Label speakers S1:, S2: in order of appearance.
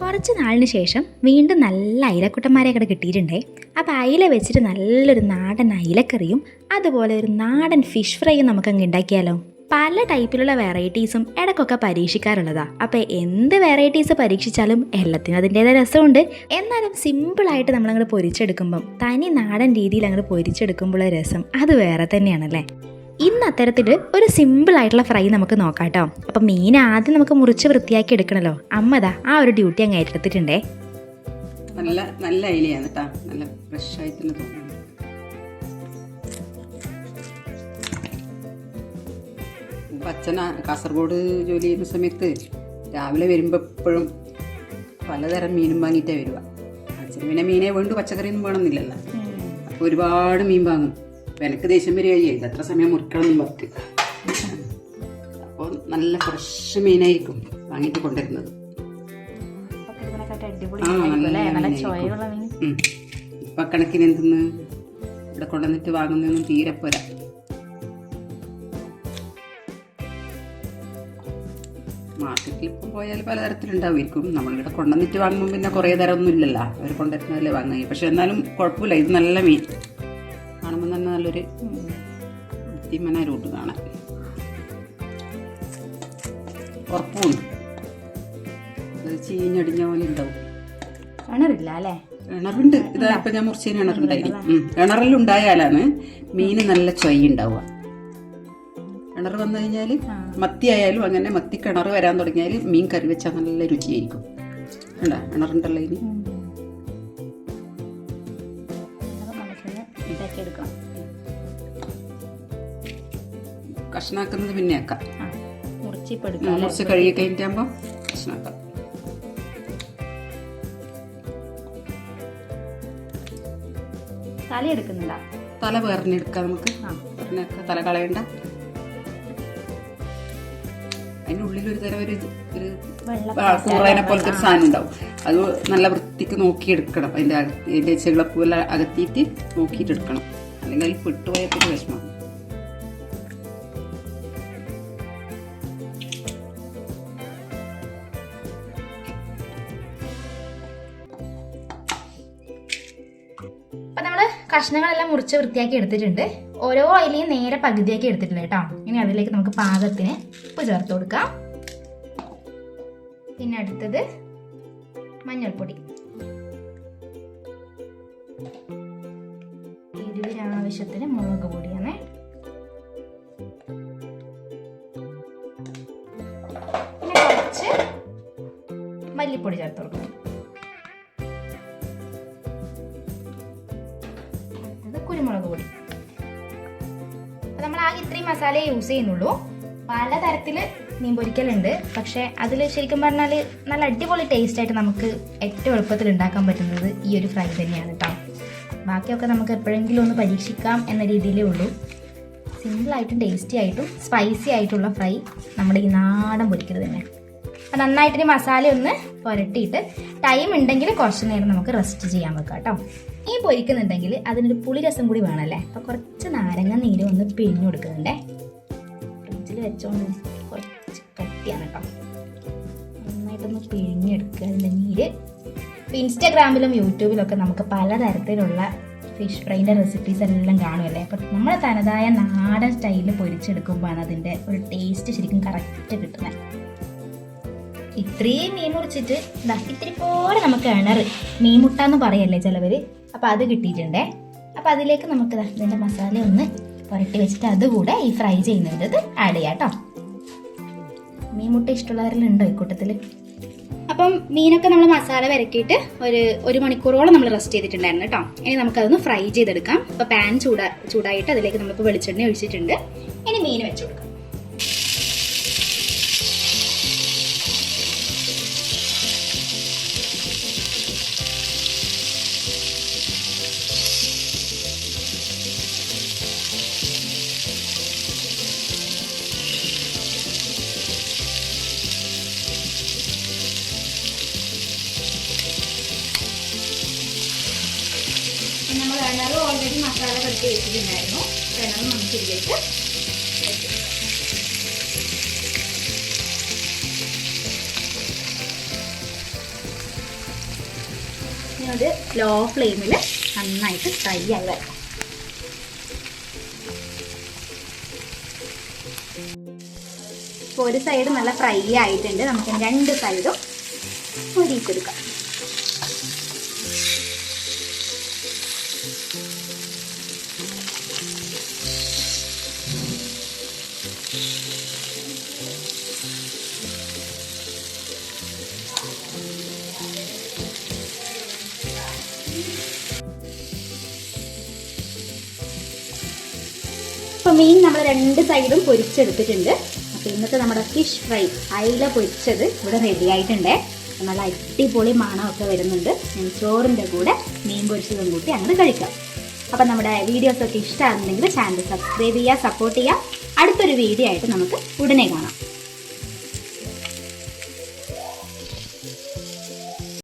S1: കുറച്ച് നാളിന് ശേഷം വീണ്ടും നല്ല അയിലക്കുട്ടന്മാരെ ഇവിടെ കിട്ടിയിട്ടുണ്ടേ. അപ്പോൾ അയില വെച്ചിട്ട് നല്ലൊരു നാടൻ അയിലക്കറിയും അതുപോലെ ഒരു നാടൻ ഫിഷ് ഫ്രൈയും നമുക്കങ്ങ് ഉണ്ടാക്കിയാലോ പല ടൈപ്പിലുള്ള വെറൈറ്റീസും ഇടയ്ക്കൊക്കെ പരീക്ഷിക്കാറുള്ളതാ. അപ്പോൾ എന്ത് വെറൈറ്റീസ് പരീക്ഷിച്ചാലും എല്ലാത്തിനും അതിന്റേതായ രസമുണ്ട്. എന്നാലും സിമ്പിളായിട്ട് നമ്മളങ്ങോട്ട് പൊരിച്ചെടുക്കുമ്പം തനി നാടൻ രീതിയിൽ അങ്ങോട്ട് പൊരിച്ചെടുക്കുമ്പോഴുള്ള രസം അത് വേറെ തന്നെയാണല്ലേ? ഇന്ന് അത്തരത്തിൽ ഒരു സിമ്പിൾ ആയിട്ടുള്ള ഫ്രൈ നമുക്ക് നോക്കാം കേട്ടോ അപ്പം മീൻ ആദ്യം നമുക്ക് മുറിച്ച് വൃത്തിയാക്കി എടുക്കണല്ലോ. അമ്മതാ ആ ഒരു ഡ്യൂട്ടി അങ്ങ് ഏറ്റെടുത്തിട്ടുണ്ടേ.
S2: നല്ല നല്ല അയിലയാണ് കേട്ടോ നല്ല ഫ്രഷ് ആയിട്ട് തന്നെ തോന്നുന്നു. അച്ഛൻ കാസർഗോഡ് ജോലി ചെയ്യുന്ന സമയത്ത് രാവിലെ വരുമ്പോൾ എപ്പോഴും പലതരം മീനും വാങ്ങിയിട്ടേ വരിക അച്ഛൻ പിന്നെ മീനേ വേണ്ടു പച്ചക്കറിയൊന്നും വേണമെന്നില്ലല്ലോ. അപ്പോൾ ഒരുപാട് മീൻ വാങ്ങും. എനിക്ക് ദേഷ്യം വരികയായി എത്ര സമയം മുറിക്കണം പറ്റി. അപ്പോൾ നല്ല ഫ്രഷ് മീനായിരിക്കും വാങ്ങിയിട്ട് കൊണ്ടുവരുന്നത്. ഇപ്പൊ കണക്കിന് എന്തെന്ന്? ഇവിടെ കൊണ്ടുവന്നിട്ട് വാങ്ങുന്നതൊന്നും തീരെ പോരാ. മാർക്കറ്റിൽ ഇപ്പം പോയാൽ പലതരത്തിലുണ്ടാവുമായിരിക്കും. നമ്മളിവിടെ കൊണ്ടുവന്നിട്ട് വാങ്ങുമ്പോൾ പിന്നെ കുറേ തരമൊന്നും ഇല്ലല്ലോ അവർ കൊണ്ടുവരുന്നതല്ലേ വാങ്ങുക. പക്ഷെ എന്നാലും കുഴപ്പമില്ല. ഇത് നല്ല മീൻ. കാണുമ്പോൾ തന്നെ നല്ലൊരു വൃത്തിമന റൂട്ട് കാണാൻ ഉറപ്പുണ്ട് അത് ചീഞ്ഞടിഞ്ഞ പോലെ ഉണ്ടാവും.
S1: കിണറില്ല അല്ലേ?
S2: കിണറുണ്ട്. ഇതാ ഇപ്പൊ ഞാൻ മുറിച്ചു കിണറുണ്ടായിരിക്കും കിണറിൽ ഉണ്ടായാലാണ് മീന് നല്ല ചൊയ്യ ഉണ്ടാവുക കിണർ വന്നു കഴിഞ്ഞാൽ മത്തി ആയാലും അങ്ങനെ മത്തി കിണർ വരാൻ തുടങ്ങിയാൽ മീൻ കറി വെച്ചാൽ നല്ല രുചിയായിരിക്കും. കണ്ട? കിണറുണ്ടല്ലോ ഇനി. കഷ്ണാക്കുന്നത് പിന്നെ ആക്കാം മുറിച്ച് കഴുകി കഴിഞ്ഞിട്ടാകുമ്പോൾ കഷ്ണാക്കാം.
S1: തല എടുക്കുന്നുണ്ടോ
S2: തല വേറിനെടുക്കാം നമുക്ക്. വേറിനെടുക്കാം തല കളയണ്ട. അതിനുള്ളിൽ ഒരു തരം ഒരു ഒരു ആ, കൂറേനെ പോലത്തെ ഒരു സാധനം ഉണ്ടാവും അത് നല്ല വൃത്തിക്ക് നോക്കിയെടുക്കണം. അതിന്റെ അതിന്റെ അതിന്റെ ചെകിളപ്പൂവെല്ലാം അകത്തിയിട്ട് നോക്കിയിട്ട് എടുക്കണം അല്ലെങ്കിൽ അതിൽ പെട്ടുപോയപ്പോൾ വിഷമം.
S1: കഷ്ണങ്ങളെല്ലാം മുറിച്ച് വൃത്തിയാക്കി എടുത്തിട്ടുണ്ട്. ഓരോ അയിലയും നേരെ പകുതിയാക്കി എടുത്തിട്ടുണ്ട് കേട്ടോ. ഇനി അതിലേക്ക് നമുക്ക് പാകത്തിന് ഉപ്പ് ചേർത്ത് കൊടുക്കാം. പിന്നെ അടുത്തത് മഞ്ഞൾപ്പൊടി. എരിവിന് ആവശ്യത്തിന് മുളക് പൊടിയാണ്. പിന്നെ കുറച്ച് മല്ലിപ്പൊടി ചേർത്ത് കൊടുക്കണം കുരുമുളക് പൊടി നമ്മൾ ആകെ ഇത്രയും മസാല യൂസ് ചെയ്യുന്നുള്ളൂ. പലതരത്തിൽ മീൻ പൊരിക്കലുണ്ട് പക്ഷേ അതിൽ ശരിക്കും പറഞ്ഞാൽ നല്ല അടിപൊളി ടേസ്റ്റ് ആയിട്ട് നമുക്ക് ഏറ്റവും എളുപ്പത്തിൽ ഉണ്ടാക്കാൻ പറ്റുന്നത് ഈ ഒരു ഫ്രൈ തന്നെയാണ് കേട്ടോ ബാക്കിയൊക്കെ നമുക്ക് എപ്പോഴെങ്കിലും ഒന്ന് പരീക്ഷിക്കാം എന്ന രീതിയിലേ ഉള്ളൂ. സിമ്പിളായിട്ടും ടേസ്റ്റി ആയിട്ടും സ്പൈസി ആയിട്ടുള്ള ഫ്രൈ നമ്മുടെ ഈ നാടൻ പൊരിക്കൽ തന്നെ. അപ്പം നന്നായിട്ട് ഇനി മസാല ഒന്ന് പുരട്ടിയിട്ട് ടൈം ഉണ്ടെങ്കിൽ കുറച്ച് നേരം നമുക്ക് റെസ്റ്റ് ചെയ്യാൻ വെക്കാം കേട്ടോ ഈ പൊരിക്കുന്നുണ്ടെങ്കിൽ അതിനൊരു പുളിരസം കൂടി വേണമല്ലേ? അപ്പോൾ കുറച്ച് നാരങ്ങ നീര് ഒന്ന് പിഴിഞ്ഞു കൊടുക്കുന്നുണ്ടേ. ഫ്രിഡ്ജിൽ വെച്ചോണ്ട് കുറച്ച് കട്ടിയാണ് കേട്ടോ നന്നായിട്ടൊന്ന് പിഴിഞ്ഞെടുക്കുക അതിന്റെ നീര്. ഇപ്പോൾ ഇൻസ്റ്റാഗ്രാമിലും യൂട്യൂബിലൊക്കെ നമുക്ക് പലതരത്തിലുള്ള ഫിഷ് ഫ്രൈന്റെ റെസിപ്പീസ് എല്ലാം കാണുമല്ലേ അപ്പം നമ്മുടെ തനതായ നാടൻ സ്റ്റൈലിൽ പൊരിച്ചെടുക്കുമ്പോഴാണ് അതിന്റെ ഒരു ടേസ്റ്റ് ശരിക്കും കറക്റ്റ് കിട്ടുന്നത് ഇത്രയും മീൻ മുറിച്ചിട്ട് ഇതാ ഇത്തിരി പോലെ നമുക്ക് ഇണർ മീൻ മുട്ട എന്ന് പറയല്ലേ ചിലവർ അപ്പോൾ അത് കിട്ടിയിട്ടുണ്ടേ. അപ്പോൾ അതിലേക്ക് നമുക്ക് ഇതിന്റെ മസാല ഒന്ന് പുരട്ടി വെച്ചിട്ട് അതുകൂടെ ഈ ഫ്രൈ ചെയ്യുന്നത് ആഡ് ചെയ്യാം കേട്ടോ മീൻ മുട്ട ഇഷ്ടമുള്ളവരെല്ലാം ഉണ്ടോ ഈ കൂട്ടത്തിൽ അപ്പം മീനൊക്കെ നമ്മൾ മസാല വരക്കിയിട്ട് ഒരു ഒരു മണിക്കൂറോളം നമ്മൾ റെസ്റ്റ് ചെയ്തിട്ടുണ്ടായിരുന്നു കേട്ടോ ഇനി നമുക്കതൊന്ന് ഫ്രൈ ചെയ്തെടുക്കാം. അപ്പോൾ പാൻ ചൂടാ ചൂടായിട്ട് അതിലേക്ക് നമ്മളിപ്പോൾ വെളിച്ചെണ്ണ ഒഴിച്ചിട്ടുണ്ട്. ഇനി മീൻ വെച്ചു കൊടുക്കാം. ഓൾറെഡി മസാല കട്ടി വെച്ചിട്ടുണ്ടായിരുന്നു. വേണം നമുക്ക് ഇതിലേക്ക് ഇനി ലോ ഫ്ലെയിമിൽ നന്നായിട്ട് ഫ്രൈ ആയി വരണം. ഇപ്പോൾ ഒരു സൈഡ് നല്ല ഫ്രൈ ആയിട്ടുണ്ട്. നമുക്ക് രണ്ട് സൈഡും പൊരിച്ചെടുക്കാം മീൻ നമ്മൾ രണ്ട് സൈഡും പൊരിച്ചെടുത്തിട്ടുണ്ട്. അപ്പോൾ ഇന്നത്തെ നമ്മുടെ ഫിഷ് ഫ്രൈ അയില പൊരിച്ചത് ഇവിടെ റെഡി ആയിട്ടുണ്ട്. നല്ല അടിപൊളി മണമൊക്കെ വരുന്നുണ്ട്. ഞാൻ ചോറിന്റെ കൂടെ മീൻ പൊരിച്ചതും കൂട്ടി അങ്ങനെ കഴിക്കാം. അപ്പം നമ്മുടെ വീഡിയോസൊക്കെ ഇഷ്ടമാണെന്നുണ്ടെങ്കിൽ ചാനൽ സബ്സ്ക്രൈബ് ചെയ്യുക സപ്പോർട്ട് ചെയ്യുക. അടുത്തൊരു വീഡിയോ ആയിട്ട് നമുക്ക് ഉടനെ കാണാം.